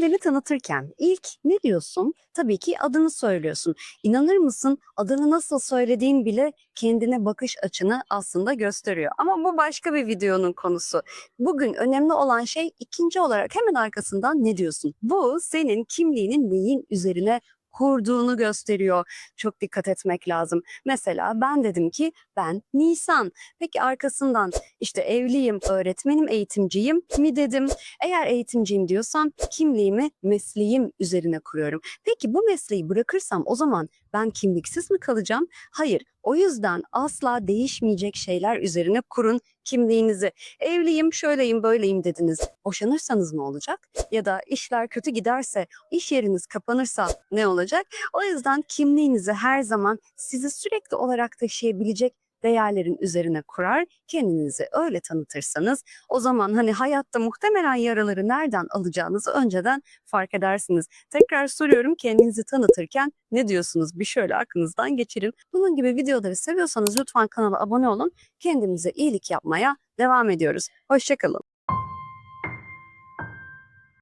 Kendini tanıtırken ilk ne diyorsun? Tabii ki adını söylüyorsun. İnanır mısın adını nasıl söylediğin bile kendine bakış açını aslında gösteriyor. Ama bu başka bir videonun konusu. Bugün önemli olan şey ikinci olarak hemen arkasından ne diyorsun? Bu senin kimliğinin neyin üzerine kurduğunu gösteriyor. Çok dikkat etmek lazım. Mesela ben dedim ki ben Nisan. Peki arkasından işte evliyim, öğretmenim, eğitimciyim mi dedim. Eğer eğitimciyim diyorsam kimliğimi mesleğim üzerine kuruyorum. Peki bu mesleği bırakırsam o zaman ben kimliksiz mi kalacağım? Hayır. O yüzden asla değişmeyecek şeyler üzerine kurun kimliğinizi. Evliyim, şöyleyim, böyleyim dediniz. Boşanırsanız ne olacak? Ya da işler kötü giderse, iş yeriniz kapanırsa ne olacak? O yüzden kimliğinizi her zaman sizi sürekli olarak taşıyabilecek değerlerin üzerine kurar, kendinizi öyle tanıtırsanız o zaman hani hayatta muhtemelen yaraları nereden alacağınızı önceden fark edersiniz. Tekrar soruyorum kendinizi tanıtırken ne diyorsunuz? Bir şöyle aklınızdan geçirin. Bunun gibi videoları seviyorsanız lütfen kanala abone olun. Kendimize iyilik yapmaya devam ediyoruz. Hoşçakalın.